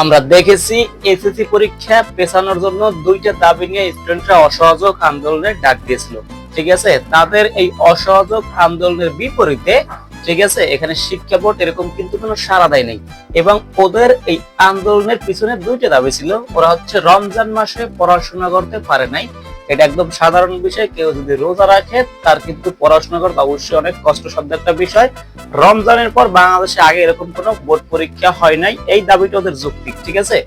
আমরা দেখেছি এসএসসি পরীক্ষা পেছানোর জন্য দুইটা দাবি নিয়ে স্টুডেন্টরা অসহযোগ আন্দোলনের ডাক দিয়েছিল। ঠিক আছে? তাদের এই অসহযোগ আন্দোলনের বিপরীতে, ঠিক আছে, এখানে শিক্ষা বোর্ড এরকম কিন্তু কোনো সাড়া দেয় নাই এবং ওদের এই আন্দোলনের পিছনে দুইটা দাবি ছিল। ওরা হচ্ছে রমজান মাসে পড়াশোনা করতে পারে নাই। এটা একদম সাধারণ বিষয়, কেউ যদি রোজা রাখে, তার কিন্তু পড়াশোনা করতে অবশ্যই অনেক কষ্টসাধ্য একটা বিষয়। রমজানের পর বাংলাদেশে আগে এরকম কোনো বোর্ড পরীক্ষা হয় নাই, এই দাবিটা ওদের যৌক্তিক ঠিক আছে?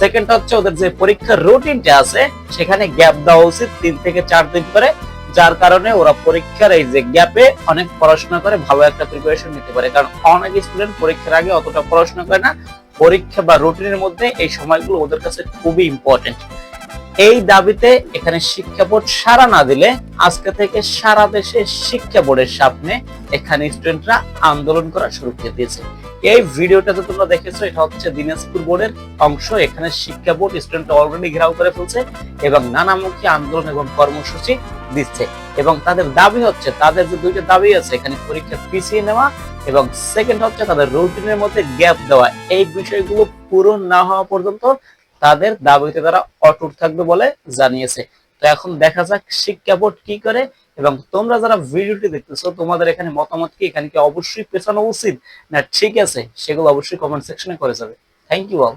সেকেন্ড হচ্ছে ওদের যে পরীক্ষার রুটিনটা আছে, সেখানে গ্যাপ দেওয়া উচিত তিন থেকে চার দিন করে, যার কারণে ওরা পরীক্ষার এই যে গ্যাপে অনেক পড়াশোনা করে, ভালো একটা প্রিপারেশন নিতে পারে। কারণ অনেক স্টুডেন্ট পরীক্ষার আগে অতটা পড়াশোনা করে না, পরীক্ষা বা রুটিনের মধ্যে এই সময়গুলো ওদের কাছে খুবই ইম্পর্টেন্ট এই দাবিতে এখানে শিক্ষা বোর্ড সারা না দিলে আজকে থেকে সারা দেশে শিক্ষা বোর্ডের সামনে এখানে স্টুডেন্টরা আন্দোলন করা শুরু করে দিয়েছে। এই ভিডিওটাতে তোমরা দেখেছ, এটা হচ্ছে দিনাজপুর বোর্ডের অংশ। এখানে শিক্ষা বোর্ড স্টুডেন্ট অলরেডি ঘেরাও করে ফেলছে এবং নানামুখী আন্দোলন এবং কর্মসূচি দিচ্ছে। এবং তাদের দাবি হচ্ছে, তাদের যে দুইটা দাবি আছে, এখানে পরীক্ষা পিছিয়ে নেওয়া এবং সেকেন্ড হচ্ছে তাদের রুটিনের মধ্যে গ্যাপ দেওয়া। এই বিষয়গুলো পূরণ না হওয়া পর্যন্ত তাদের দাবিতে তারা অটুট থাকবে বলে জানিয়েছে। তো এখন দেখা যাক শিক্ষা বোর্ড কি করে এবং তোমরা যারা ভিডিওটি দেখতেছো, তোমাদের এখানে মতামত কি? এখানে কি অবশ্যই পেছানো উচিত? না ঠিক আছে, সেগুলো অবশ্যই কমেন্ট সেকশনে করে যাবে। Thank you all